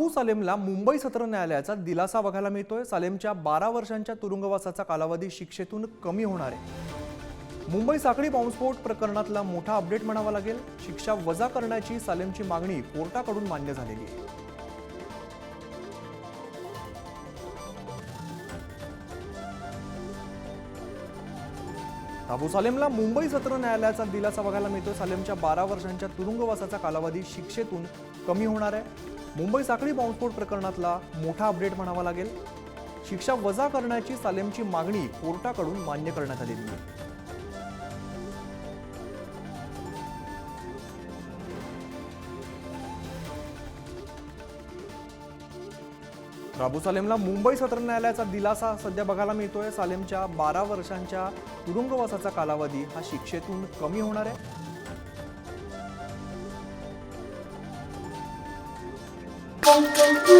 अबू सालेमला मुंबई सत्र न्यायालयाचा दिलासा बघायला मिळतोय. सालेमच्या बारा वर्षांच्या तुरुंगवासाचा कालावधी शिक्षेतून कमी होणार आहे. मुंबई साखळी बॉम्बस्फोट प्रकरणातला मोठा अपडेट म्हणावा लागेल. शिक्षा वजा करण्याची सालेमची मागणी कोर्टाकडून मान्य झालेली आहे. अबू सालेमला मुंबई सत्र न्यायालयाचा दिलासा बघायला मिळतो सालेमच्या बारा वर्षांच्या तुरुंगवासाचा कालावधी शिक्षेतून कमी होणार आहे. मुंबई साखळी बॉम्बस्फोट प्रकरणातला मोठा अपडेट म्हणावा लागेल. शिक्षा वजा करण्याची सालेमची मागणी कोर्टाकडून मान्य करण्यात आलेली आहे. राबू सालेमला मुंबई सत्र न्यायालयाचा दिलासा सध्या बघायला मिळतोय. सालेमच्या बारा वर्षांच्या तुरुंगवासाचा कालावधी हा शिक्षेतून कमी होणार आहे. You.